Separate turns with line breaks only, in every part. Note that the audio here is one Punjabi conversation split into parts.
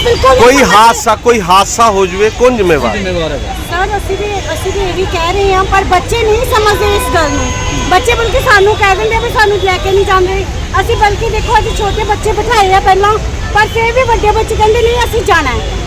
ਬਿਲਕੁਲ
ਕੋਈ। ਹਾਦਸਾ ਕੋਈ ਹਾਦਸਾ ਹੋ ਜਵੇ ਕੌਣ ਜ਼ਿੰਮੇਵਾਰ ਹੈ?
ਜ਼ਿੰਮੇਵਾਰ ਹੈਗਾ
ਸਰ ਅਸੀਂ ਵੀ ਅਸੀਂ ਵੀ ਇਹ ਵੀ ਕਹਿ ਰਹੇ ਹਾਂ ਪਰ ਬੱਚੇ ਨਹੀਂ ਸਮਝਦੇ ਇਸ ਗੱਲ ਨੂੰ ਬੱਚੇ ਬਲਕਿ ਸਾਨੂੰ ਕਹਿ ਦਿੰਦੇ ਆ ਵੀ ਸਾਨੂੰ ਲੈ ਕੇ ਨਹੀਂ ਜਾਂਦੇ ਅਸੀਂ ਬਲਕਿ ਦੇਖੋ ਅਸੀਂ ਛੋਟੇ ਬੱਚੇ ਬਿਠਾਏ ਆ ਪਹਿਲਾਂ ਪਰ ਫਿਰ ਵੀ ਵੱਡੇ ਬੱਚੇ ਕਹਿੰਦੇ ਨਹੀਂ ਅਸੀਂ ਜਾਣਾ ਹੈ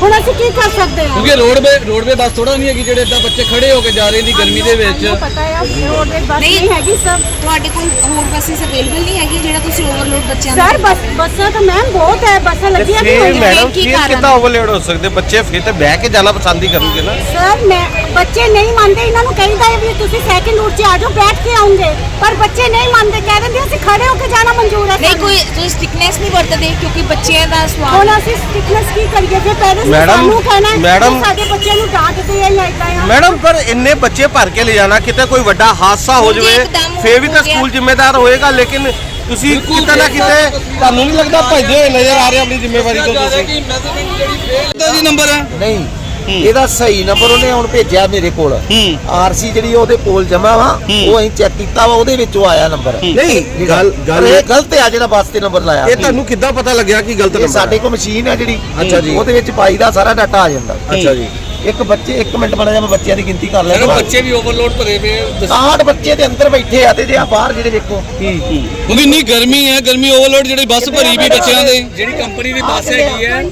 ਹੁਣ ਅਸੀਂ ਕੀ ਕਰ ਸਕਦੇ ਹਾਂ?
ਕਿਉਂਕਿ ਰੋਡਵੇ ਰੋਡਵੇ ਬੱਸ ਥੋੜਾ ਨਹੀਂ ਹੈਗੀ ਜਿਹੜੇ ਇਦਾਂ ਬੱਚੇ ਖੜੇ ਹੋ ਕੇ ਜਾ ਰਹੇ ਨੇ ਗਰਮੀ ਦੇ ਵਿੱਚ।
ਸਾਨੂੰ ਪਤਾ ਹੈ ਰੋਡ ਦੇ ਬੱਸ
ਨਹੀਂ।
ਨਹੀਂ ਹੈਗੀ ਸਰ।
ਤੁਹਾਡੇ ਕੋਲ ਹੋਰ ਬੱਸਿਸ ਅਵੇਲੇਬਲ ਨਹੀਂ ਹੈਗੀ ਜਿਹੜਾ ਤੁਸੀਂ ਓਵਰਲੋਡ ਬੱਚਿਆਂ
ਸਰ ਬੱਸ ਬੱਸਾਂ ਤਾਂ ਮੈਮ ਬਹੁਤ ਹੈ ਬੱਸਾਂ ਲੱਗੀਆਂ ਵੀ
ਫਿਰ
ਹੋਈਆਂ
ਮੈਡਮ
ਕੀ?
ਕਿੱਦਾਂ ਓਵਰਲੋਡ ਹੋ ਸਕਦੇ? ਬੱਚੇ ਫਿਰ ਤੇ ਬਹਿ ਕੇ ਜਾਣਾ ਪਸੰਦ ਹੀ ਕਰਨਗੇ ਨਾ।
ਸਰ ਮੈਂ ਬੱਚੇ ਨਹੀਂ ਮੰਨਦੇ ਇਹਨਾਂ ਨੂੰ ਕਹੀਦਾ ਹੈ ਵੀ ਤੁਸੀਂ ਸੈਕਿੰਡ ਰੂਟ 'ਚ ਆ ਜਾਓ ਬੈਠ ਕੇ ਆਉਂਗੇ। ਪਰ ਬੱਚੇ ਨਹੀਂ ਮੰਨਦੇ ਕਹਿ ਦਿੰਦੇ ਅਸੀਂ ਖੜੇ ਹੋ ਕੇ ਜਾਣਾ ਮਨਜ਼ੂਰ ਹੈ
ਨਹੀਂ। ਕੋਈ ਤੁਸੀਂ ਸਟਿਕਨੈਸ ਨਹੀਂ ਵਰਤਦੇ ਕਿਉਂਕਿ ਬੱਚਿਆਂ ਦਾ ਸਵਾਦ
ਹੁਣ ਅਸੀਂ ਸਟਿਕਨੈਸ ਕੀ ਕਰੀਏ? ਫਿਰ
ਮੈਡਮ,
ਸਾਨੂੰ ਕਹਿਣਾ ਹੈ
ਮੈਡਮ,
ਸਾਡੇ ਬੱਚਿਆਂ ਨੂੰ ਡਾਂਟਦੇ ਆ ਜਾਂ ਇਦਾਂ ਆ।
ਮੈਡਮ ਪਰ ਇੰਨੇ ਬੱਚੇ ਭਰ ਕੇ ਲੈ ਜਾਣਾ ਕਿਤੇ ਕੋਈ ਵੱਡਾ ਹਾਦਸਾ ਹੋ
ਜੀ,
ਜਵੇ
ਇੱਕਦਮ
ਫੇਰ ਵੀ ਤਾਂ
ਹੋ ਗਿਆ।
ਸਕੂਲ ਜ਼ਿੰਮੇਦਾਰ ਹੋਏਗਾ ਲੇਕਿਨ ਤੁਸੀਂ ਕਿਤੇ ਨਾ ਕਿਤੇ ਤੁਹਾਨੂੰ ਨਹੀਂ ਲੱਗਦਾ ਭੱਜਦੇ ਹੋਏ ਨਜ਼ਰ ਆ ਰਹੇ ਆਪਣੀ ਜ਼ਿੰਮੇਵਾਰੀ ਤੋਂ ਤੁਸੀਂ?
ਕਿ ਮੈਜ਼ਰਮੈਂਟ ਜਿਹੜੀ ਫੇਲ ਦਾ ਜੀ ਨੰਬਰ ਹੈ।
ਨਹੀਂ। ਇਹਦਾ ਸਹੀ ਨੰਬਰ ਉਹਨੇ ਹੁਣ ਭੇਜਿਆ ਮੇਰੇ ਕੋਲ। ਆਰਸੀ ਜਿਹੜੀ ਉਹਦੇ ਕੋਲ ਜਮਾ ਵਾ ਉਹ ਅਸੀਂ ਚੈੱਕ ਕੀਤਾ ਵਾ ਉਹਦੇ ਵਿੱਚੋਂ ਆਇਆ ਨੰਬਰ।
ਨਹੀਂ ਗੱਲ ਗੱਲ
ਇਹ ਗਲਤ ਆ ਜਿਹੜਾ ਬੱਸ ਤੇ ਨੰਬਰ ਲਾਇਆ।
ਇਹ ਤੁਹਾਨੂੰ ਕਿੱਦਾਂ ਪਤਾ ਲੱਗਿਆ ਕਿ ਗਲਤ
ਇਹ
ਨੰਬਰ
ਸਾਡੇ ਕੋਲ ਮਸ਼ੀਨ ਹੈ ਜਿਹੜੀ।
ਅੱਛਾ ਜੀ।
ਉਹਦੇ ਵਿੱਚ ਪਾਈ ਦਾ ਸਾਰਾ ਡਾਟਾ ਆ ਜਾਂਦਾ।
ਅੱਛਾ ਜੀ।
ਇੱਕ ਬੱਚੇ ਇੱਕ ਮਿੰਟ ਬਣਾ ਜਾ ਮੈਂ ਬੱਚਿਆਂ ਦੀ ਗਿਣਤੀ ਕਰ ਲੈਣਾ
ਬੱਚੇ ਵੀ ਓਵਰਲੋਡ ਭਰੇ ਪਏ ਆ। ਦੱਸੋ।
60 ਬੱਚੇ ਦੇ ਅੰਦਰ ਬੈਠੇ ਆ ਤੇ ਜੇ ਆ ਬਾਹਰ ਜਿਹੜੇ ਵੇਖੋ।
ਕਿਉਂਕਿ ਇੰਨੀ ਗਰਮੀ ਹੈ ਗਰਮੀ ਓਵਰਲੋਡ ਜਿਹੜੀ ਬੱਸ ਭਰੀ ਵੀ ਬੱਚਿਆਂ ਦੇ। ਜਿਹੜੀ ਕੰਪਨੀ ਦੀ ਬੱਸ ਹੈਗੀ ਹੈ।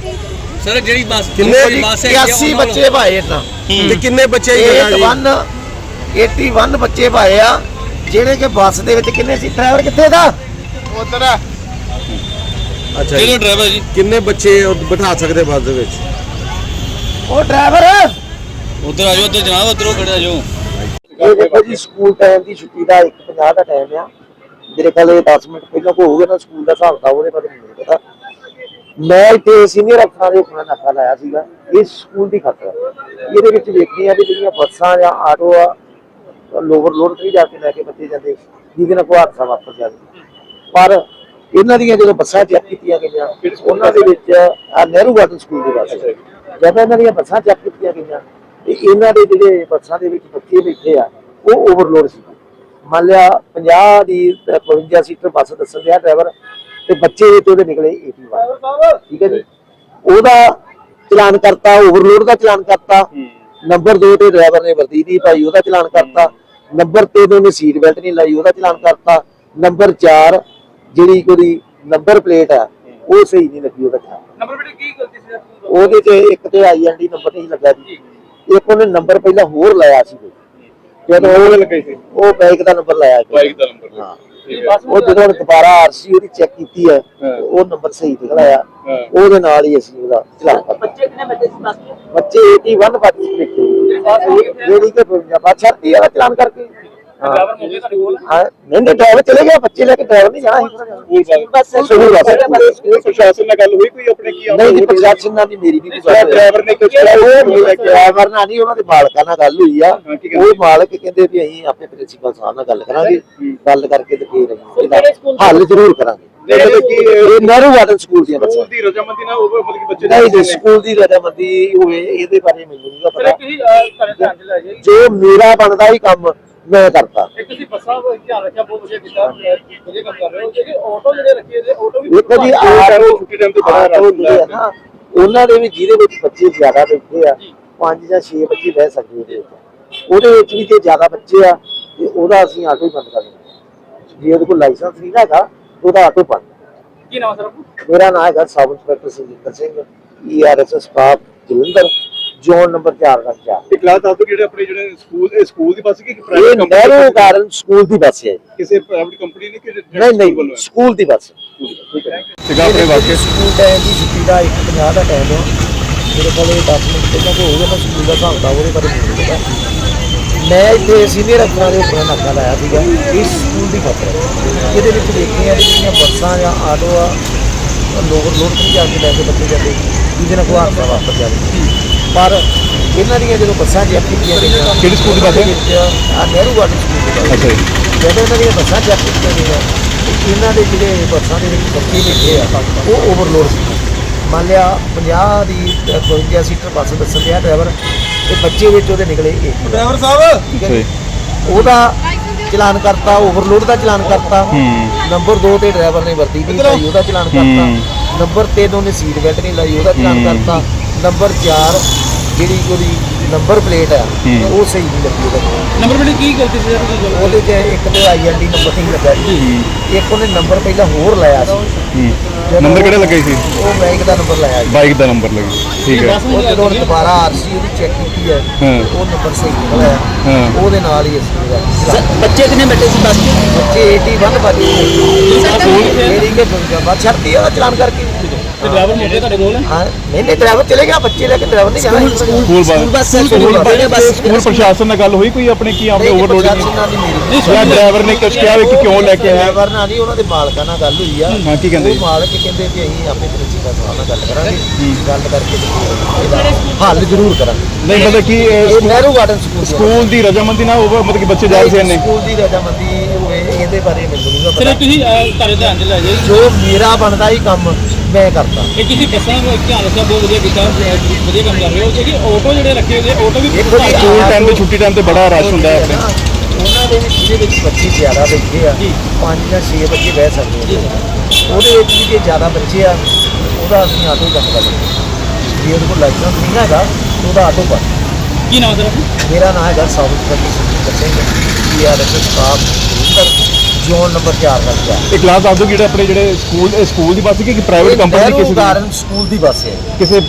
ਸਰ ਜਿਹੜੀ ਬੱਸ
ਕਿੰਨੇ
ਦੀ ਬੱਸ ਹੈਗੀ ਹੈ
81
ਉਹਨਾਂ
ਬੱਚੇ ਭਾਏ ਇਦਾਂ।
ਤੇ ਕਿੰਨੇ ਬੱਚੇ ਹੀ ਗਏ ਜੀ?
81 81 ਬੱਚੇ ਭਾਏ ਆ। ਜਿਹੜੇ ਕਿ ਬੱਸ ਦੇ ਵਿੱਚ ਕਿੰਨੇ ਸੀ? ਡਰਾਈਵਰ ਕਿੱਥੇ ਦਾ?
ਉਧਰ ਅੱਛਾ ਜੀ।
ਡਰਾਈਵਰ ਜੀ?
ਕਿੰਨੇ ਬੱਚੇ ਉਹ ਬਿਠਾ ਸਕਦੇ ਬੱਸ ਦੇ ਵਿੱਚ?
ਉਹ ਡਰਾਈਵਰ।
ਉਧਰ ਆਜੋ ਉਧਰ ਜਨਾਬ ਉਧਰੋਂ ਖੜੇ ਆਜੋ
ਇਹ ਦੇਖੋ ਜੀ ਸਕੂਲ ਟਾਈਮ ਦੀ ਛੁੱਟੀ ਦਾ 1:50 ਦਾ ਟਾਈਮ ਆ। ਮੇਰੇ ਕੋਲ ਇਹ 10 ਮਿੰਟ ਪਹਿਲਾਂ ਕੋ ਹੋਊਗਾ ਨਾ ਸਕੂਲ ਦਾ ਹਿਸਾਬ ਤਾਂ ਉਹਦੇ ਬਾਰੇ ਮੈਨੂੰ ਨਹੀਂ ਪਤਾ ਮੈਂ ਇੱਥੇ ਸੀਨੀਅਰ ਅਫਸਰਾਂ ਦੇ ਆਪਣਾ ਨਾਕਾ ਲਾਇਆ ਸੀਗਾ। ਇਹ ਸਕੂਲ ਦੀ ਖਾਤਰ ਇਹਦੇ ਵਿੱਚ ਵੇਖਦੇ ਆ ਵੀ ਜਿਹੜੀਆਂ ਬੱਸਾਂ ਜਾਂ ਆਟੋ ਆ ਲੋਵਰ ਲੋਡ ਤੇ ਜਾ ਕੇ ਲੈ ਕੇ ਬੱਚੇ ਜਾਂਦੇ, ਜਿਹਦੇ ਨਾਲ ਕੋਈ ਹਾਦਸਾ ਵਾਪਰ ਜਾਵੇ ਪਰ ਇਹਨਾਂ ਦੀਆਂ ਜਦੋਂ ਬੱਸਾਂ ਚੈੱਕ ਕੀਤੀਆਂ ਗਈਆਂ, ਉਹਨਾਂ ਦੇ ਵਿੱਚ ਆ ਨਹਿਰੂ ਗਾਰਡਨ ਸਕੂਲ ਦੀ ਬੱਸ ਜਦੋਂ ਇਹਨਾਂ ਦੀਆਂ ਬੱਸਾਂ ਚੈੱਕ ਕੀਤੀਆਂ ਗਈਆਂ, ਤੇ ਇਹਨਾਂ ਦੇ ਜਿਹੜੇ ਬੱਸਾਂ ਦੇ ਵਿੱਚ ਬੱਚੇ ਬੈਠੇ ਆ, ਉਹ ਓਵਰਲੋਡ ਸੀ। ਮੰਨ ਲਿਆ 50 ਦੀ ਤੇ 52 ਸੀਟਰ ਬੱਸ ਦੱਸਣ ਦਿਆ ਡਰਾਈਵਰ ਤੇ ਬੱਚੇ ਵਿੱਚ ਉਹਦੇ ਨਿਕਲੇ 81 ਠੀਕ ਹੈ ਜੀ? ਉਹਦਾ ਚਲਾਨ ਕਰਤਾ ਓਵਰਲੋਡ ਦਾ ਚਲਾਨ ਕਰਤਾ। ਨੰਬਰ 2 ਤੇ ਡਰਾਈਵਰ ਨੇ ਵਰਦੀ ਨਹੀਂ ਪਾਈ ਉਹਦਾ ਚਲਾਨ ਕਰਤਾ। ਨੰਬਰ 3 ਉਹਨੇ ਸੀਟ ਬੈਲਟ ਨਹੀਂ ਲਾਈ ਉਹਦਾ ਚਲਾਨ ਕਰਤਾ। ਨੰਬਰ 4 ਜਿਹੜੀ ਉਹਦੀ ਨੰਬਰ ਪਲੇਟ ਆ ਉਹ ਸਹੀ ਨਹੀਂ ਲੱਗੀ ਉਹਦਾ ਚਲਾਨ।
ਨੰਬਰ ਬੇਟੇ ਕੀ ਗਲਤੀ ਸੀ
ਉਹਦੇ? ਤੇ ਇੱਕ ਤੇ ਆਈਐਨਡੀ ਨੰਬਰ ਨਹੀਂ ਲੱਗਾ ਜੀ। ਇੱਕ ਉਹਨੇ ਨੰਬਰ ਪਹਿਲਾਂ ਹੋਰ ਲਾਇਆ ਸੀ ਕੋਈ। ਜਦੋਂ ਉਹ ਲੱਗੇ ਸੀ। ਉਹ ਬਾਈਕ ਦਾ ਨੰਬਰ ਲਾਇਆ ਸੀ।
ਬਾਈਕ ਦਾ ਨੰਬਰ
ਹਾਂ। ਉਹ ਜਦੋਂ ਦੁਬਾਰਾ ਆਰਸੀ ਉਹਦੀ ਚੈੱਕ ਕੀਤੀ ਹੈ ਉਹ ਨੰਬਰ ਸਹੀ ਨਿਕਲ ਆਇਆ ਉਹਦੇ ਨਾਲ ਹੀ ਅਸੀਂ ਉਹਦਾ ਚਲਾਨ ਕਰਤਾ ਬੱਚੇ ਕਿੰਨੇ ਬੱਚੇ ਸੀ। ਬੱਚੇ 81 ਬੱਚੇ ਜਿਹੜੀ ਕਿ ਬਾਤ ਛੱਡਤੀ ਹੈ ਚਲਾਨ ਕਰਕੇ। ਹਾਂ। ਹਾਂ ਨਹੀਂ ਨਹੀਂ ਡਰਾਈਵਰ ਚਲੇ ਗਿਆ ਬੱਚੇ ਲੈ ਕੇ ਡਰਾਈਵਰ ਨਹੀਂ ਜਾਣਾ ਸੀ। ਬਸ। ਸ਼ੁਰੂ ਬਸ
ਪ੍ਰਸ਼ਾਸਨ ਨਾਲ ਗੱਲ ਹੋਈ ਕੋਈ ਆਪਣੇ ਕੀ
ਨਹੀਂ ਨਹੀਂ ਪ੍ਰਸ਼ਾਸਨ ਨਾਲ ਨਹੀਂ ਮੇਰੀ ਵੀ ਕੋਈ ਗੱਲ
ਡਰਾਈਵਰ ਨੇ ਕਿਹਾ?
ਡਰਾਈਵਰ ਨਾਲ ਨਹੀਂ ਉਹਨਾਂ ਦੇ ਮਾਲਕਾਂ ਨਾਲ ਗੱਲ ਹੋਈ ਆ? ਉਹ ਮਾਲਕ ਕਹਿੰਦੇ ਵੀ ਅਸੀਂ ਆਪਣੇ ਪ੍ਰਿੰਸੀਪਲ ਸਾਹਿਬ ਨਾਲ ਗੱਲ ਕਰਾਂਗੇ। ਗੱਲ ਕਰਕੇ ਤੇ ਫੇਰ ਹੱਲ ਜ਼ਰੂਰ ਕਰਾਂਗੇ। ਇਹ ਨਹਿਰੂ ਗਾਰਡਨ ਸਕੂਲ ਦੀਆਂ ਬੱਚਾ
ਸਕੂਲ ਦੀ ਰਜਾਮੰਦੀ ਨਾਲ ਉਹ ਮਤਲਬ ਕਿ ਬੱਚੇ
ਨਹੀਂ ਜੀ ਸਕੂਲ ਦੀ ਰਜਾਮੰਦੀ ਹੋਵੇ ਇਹਦੇ ਬਾਰੇ ਮੈਨੂੰ ਨਹੀਂ ਪਤਾ। ਜੋ ਮੇਰਾ ਬਣਦਾ ਹੀ ਕੰਮ ਮੈਂ ਕਰਤਾ।
ਤੁਸੀਂ ਬੱਸਾਂ ਦਾ ਧਿਆਨ ਰੱਖਿਆ ਬਹੁਤ ਵਧੀਆ ਕੀਤਾ ਵਧੀਆ ਕੰਮ ਕਰ ਰਹੇ ਹੋ। ਜਿਹੜੇ ਆਟੋ ਜਿਹੜੇ ਰੱਖੇ ਨੇ ਆਟੋ ਵੀ
ਦੇਖੋ ਜੀ ਆਟੋ
ਛੁੱਟੀ ਟਾਈਮ ਤੇ ਬੜਾ
ਉਹਨਾਂ ਦੇ ਵੀ ਜਿਹਦੇ ਵਿੱਚ ਬੱਚੇ ਜ਼ਿਆਦਾ ਬੈਠੇ ਆ ਪੰਜ ਜਾਂ 6 ਬੱਚੇ ਬਹਿ ਸਕਦੇ ਉਹਦੇ ਵਿੱਚ ਉਹਦੇ ਵਿੱਚ ਵੀ ਜੇ ਜ਼ਿਆਦਾ ਬੱਚੇ ਆ ਤੇ ਉਹਦਾ ਅਸੀਂ ਆਟੋ ਹੀ ਬੰਦ ਕਰ ਦਿੰਦੇ ਜੇ ਉਹਦੇ ਕੋਲ ਲਾਇਸੈਂਸ ਨਹੀਂ ਹੈਗਾ ਉਹਦਾ ਆਟੋ ਬੰਦ।
ਕੀ ਨਾਮ ਸਰ
ਮੇਰਾ ਨਾਮ ਹੈਗਾ sub inspector Sujinder Singh ERSS staff Jalandhar. Zone number 4 ਦਾ 4
ਇੱਕ ਕਲਾਸ ਦੱਸ ਦਿਓ ਜਿਹੜੇ ਆਪਣੇ ਜਿਹੜੇ ਸਕੂਲ ਇਹ ਸਕੂਲ ਦੀ ਬੱਸ ਕਿ
ਇਹ
ਪ੍ਰਾਈਵੇਟ
ਨਹਿਰੂ ਗਾਰਡਨ ਸਕੂਲ ਦੀ ਬੱਸ ਹੈ।
ਕਿਸੇ ਪ੍ਰਾਈਵੇਟ ਕੰਪਨੀ ਨੇ ਕਿ
ਨਹੀਂ ਨਹੀਂ ਸਕੂਲ ਦੀ ਬੱਸ। ਠੀਕ ਹੈ।
ਸਿਗਾ ਆਪਣੇ ਵਾਸਤੇ
ਸਕੂਲ ਟਾਈਮ ਦੀ ਛੁੱਟੀ ਦਾ 1:50 ਦਾ ਟਾਈਮ ਆ ਮੇਰੇ ਕੋਲ ਇਹ 10 ਮਿੰਟ ਪਹਿਲਾਂ ਕੋ ਹੋਊਗਾ ਮੈਂ ਸਕੂਲ ਦਾ ਹਿਸਾਬ ਤਾਂ ਉਹਦੇ ਬਾਰੇ ਨਹੀਂ ਪਤਾ ਮੈਂ ਇੱਥੇ ਸੀਨੀਅਰ ਅਫਸਰਾਂ ਦੇ ਉੱਪਰ ਨਾਕਾ ਲਾਇਆ ਸੀਗਾ ਇਸ ਸਕੂਲ ਦੀ ਖਾਤਰ ਇਹਦੇ ਵਿੱਚ ਦੇਖਦੇ ਆ ਜਿਹੜੀਆਂ ਬੱਸਾਂ ਜਾਂ ਆਟੋ ਆ ਲੋਵਰ ਲੋਡ ਤੇ ਜਾ ਕੇ ਲੈ ਕੇ ਬੱਚੇ ਜਾਂਦੇ ਜਿਹਦੇ ਨਾਲ ਕੋਈ ਹਾਦਸਾ ਵਾਪਰ ਜਾਵੇ। ਪਰ ਇਹਨਾਂ ਦੀਆਂ ਜਦੋਂ ਬੱਸਾਂ ਚੈੱਕ ਕੀਤੀਆਂ ਗਈਆਂ
ਕਿਹੜੀ ਸਕੂਲ ਦੀ ਬੱਸ ਹੈ?
ਆ ਨਹਿਰੂ ਗਾਰਡਨ ਸਕੂਲ ਦੀ ਬੱਸ
ਅੱਛਾ ਜੀ।
ਜਦੋਂ ਇਹਨਾਂ ਦੀਆਂ ਬੱਸਾਂ ਚੈੱਕ ਕੀਤੀਆਂ ਗਈਆਂ ਤੇ ਇਹਨਾਂ ਦੇ ਜਿਹੜੇ ਬੱਸਾਂ ਦੇ ਵਿੱਚ ਬੱਚੇ ਬੈਠੇ ਆ ਉਹ ਓਵਰਲੋਡ ਸੀ। ਮੰਨ ਲਿਆ 50 ਦੀ ਤੇ 52 ਸੀਟਰ ਬੱਸ ਦੱਸਣ ਦਿਆ ਡਰਾਈਵਰ ਤੇ ਬੱਚੇ ਵਿੱਚ ਉਹਦੇ ਨਿਕਲੇ ਇੱਕ
ਡਰਾਈਵਰ ਸਾਹਿਬ!
ਠੀਕ ਹੈ ਜੀ। ਉਹਦਾ ਚਲਾਨ ਕਰਤਾ ਓਵਰਲੋਡ ਦਾ ਚਲਾਨ ਕਰਤਾ। ਨੰਬਰ 2 ਤੇ ਡਰਾਈਵਰ ਨੇ ਵਰਦੀ ਨਹੀਂ ਪਾਈ ਉਹਦਾ ਚਲਾਨ ਕਰਤਾ। ਨੰਬਰ 3 ਉਹਨੇ ਸੀਟ ਬੈਲਟ ਨਹੀਂ ਲਾਈ ਉਹਦਾ ਚਲਾਨ ਕਰਤਾ। ਨੰਬਰ 4 ਜਿਹੜੀ ਉਹਦੀ ਨੰਬਰ ਪਲੇਟ ਆ ਉਹ ਸਹੀ ਨਹੀਂ ਲੱਗੀ ਉਹਦਾ
ਨੰਬਰ ਪਲੇਟ ਕੀ ਗਲਤੀ ਸੀ ਸਰ
ਉਹਦੇ 'ਚ ਇੱਕ ਤੇ ਆਈਐਨਡੀ ਨੰਬਰ ਨਹੀਂ ਲੱਗਾ ਜੀ ਇੱਕ ਉਹਨੇ ਨੰਬਰ ਪਹਿਲਾਂ ਹੋਰ ਲਾਇਆ ਸੀ।
ਨੰਬਰ ਕਿਹੜਾ ਲੱਗਾ ਸੀ?
ਉਹ ਬਾਈਕ ਦਾ ਨੰਬਰ ਲਾਇਆ ਜੀ
ਬਾਈਕ ਦਾ ਨੰਬਰ ਲੱਗਾ। ਠੀਕ ਹੈ।
ਉਹ ਜਦੋਂ ਉਹਨੇ ਦੁਬਾਰਾ ਆਰਸੀ ਉਹਦੀ ਚੈੱਕ ਕੀਤੀ ਹੈ। ਉਹ ਨੰਬਰ ਸਹੀ ਨਿਕਲਿਆ।
ਹਾਂ।
ਉਹਦੇ ਨਾਲ ਹੀ ਅਸੀਂ
ਬੱਚੇ ਕਿੰਨੇ ਬੈਠੇ ਸੀ ਬੱਸ
ਬੱਚੇ 81 ਬਾਜੀ ਜਿਹੜੀ ਕਿ ਬਾਤ ਛੱਡਦੀ ਆ ਚਲਾਨ ਕਰਕੇ।
ਤੇ ਡਰਾਈਵਰ ਮੌਕੇ ਤੁਹਾਡੇ ਕੋਲ ਹੈ
ਹਾਂ ਨਹੀਂ ਨਹੀਂ ਡਰਾਈਵਰ ਚਲੇ ਗਿਆ ਬੱਚੇ ਲੈ ਕੇ ਡਰਾਈਵਰ ਨਹੀਂ ਜਾਣਾ
ਸਕੂਲ
ਸਕੂਲ
ਬੱਸ
ਬੱਸ ਸੀ
ਸਕੂਲ
ਕਿਹੜੇ
ਬੱਸ।
ਬੱਸ
ਸਕੂਲ ਪ੍ਰਸ਼ਾਸਨ ਨਾਲ ਗੱਲ ਹੋਈ ਕੋਈ ਆਪਣੇ ਕੀ ਆਪਣੇ ਓਵਰਲੋਡਿੰਗ
ਨਾਲ ਨਹੀਂ ਮੇਰੀ
ਜਾਂ ਡਰਾਈਵਰ ਨੇ ਕੁਝ ਕਿਹਾ ਵੀ ਕਿ ਕਿਉਂ ਲੈ ਕੇ ਆਇਆ?
ਡਰਾਈਵਰ ਨਾਲ ਨਹੀਂ ਉਹਨਾਂ ਦੇ ਮਾਲਕਾਂ ਨਾਲ ਗੱਲ ਹੋਈ ਆ।
ਹਾਂ, ਕੀ ਕਹਿੰਦੇ?
ਉਹ
ਜੀ?
ਮਾਲਕ ਕਹਿੰਦੇ ਵੀ ਅਸੀਂ ਆਪਣੇ ਪ੍ਰਿੰਸੀਪਲ ਸਾਹਿਬ ਨਾਲ ਗੱਲ ਕਰਾਂਗੇ। ਗੱਲ ਕਰਕੇ ਤੇ ਇਹਦਾ ਹੱਲ ਜ਼ਰੂਰ ਕਰਾਂਗੇ।
ਨਹੀਂ ਮਤਲਬ ਕਿ
ਇਹ
ਇਹ
ਨਹਿਰੂ ਗਾਰਡਨ ਸਕੂਲ ਦੀ
ਸਕੂਲ ਦੀ ਰਜਾਮੰਦੀ ਨਾਲ ਉਹ ਮਤਲਬ ਕਿ ਬੱਚੇ ਜਾ ਰਹੇ ਨੇ
ਸਕੂਲ ਦੀ ਰਜਾਮੰਦੀ ਇਹਦੇ ਬਾਰੇ ਮੈਨੂੰ ਨਹੀਂ
ਸਰ
ਪਤਾ
ਤੁਸੀਂ ਤੁਹਾਡੇ ਧਿਆਨ 'ਚ ਲੈ ਜਾਈਏ
ਜੋ। ਮੇਰਾ ਬਣਦਾ ਹੀ ਕੰਮ ਮੈਂ ਕਰਦਾ।
ਇਹ ਤੁਸੀਂ ਬੱਸਾਂ ਨੂੰ ਧਿਆਨ ਰੱਖਿਆ ਬਹੁਤ ਵਧੀਆ ਕੀਤਾ ਵਧੀਆ ਕੰਮ ਕਰ ਰਹੇ ਹੋ। ਕਿਉਂਕਿ ਆਟੋ ਜਿਹੜੇ ਰੱਖੇ ਹੋਏ ਆਟੋ ਵੀ
ਦੇਖੋ ਜੀ
ਸਕੂਲ ਟਾਈਮ ਤੇ ਛੁੱਟੀ ਟਾਈਮ ਤੇ ਬੜਾ ਰਸ਼ ਹੁੰਦਾ ਹੈ ਆਪਣੇ।
ਉਹਨਾਂ ਦੇ ਵਿੱਚ ਜਿਹਦੇ ਵਿੱਚ ਬੱਚੇ ਜ਼ਿਆਦਾ ਬੈਠੇ ਆ ਪੰਜ ਜਾਂ 6 ਬੱਚੇ ਬਹਿ ਸਕਦੇ ਆ ਉਹਦੇ ਵਿੱਚ ਵੀ ਜੇ ਜ਼ਿਆਦਾ ਬੱਚੇ ਆ ਉਹਦਾ ਅਸੀਂ ਆਟੋ ਕੰਮ ਕਰ ਲੈਂਦੇ ਜੇ ਉਹਦੇ ਕੋਲ ਲਾਇਸੈਂਸ ਨਹੀਂ ਹੈਗਾ ਤਾਂ ਉਹਦਾ ਆਟੋ ਕਰ
ਕੀ ਨਾਮ ਸਰ ਆਪਣਾ?
ਮੇਰਾ ਨਾਮ ਹੈਗਾ Sabat Singh. Ji R S staff zone number 4 ਦਾ ਗਿਆ।
ਇਹ ਕਲਾਸ ਦੱਸ ਦਿਓ ਜਿਹੜੇ ਆਪਣੇ ਜਿਹੜੇ ਸਕੂਲ ਇਹ ਸਕੂਲ ਦੀ ਬੱਸ ਸੀ ਕਿ ਪ੍ਰਾਈਵੇਟ ਕੰਪਨੀ ਕਿਸੇ ਦੀ?
ਸਕੂਲ ਦੀ ਬੱਸ ਹੈ।
ਕਿਸੇ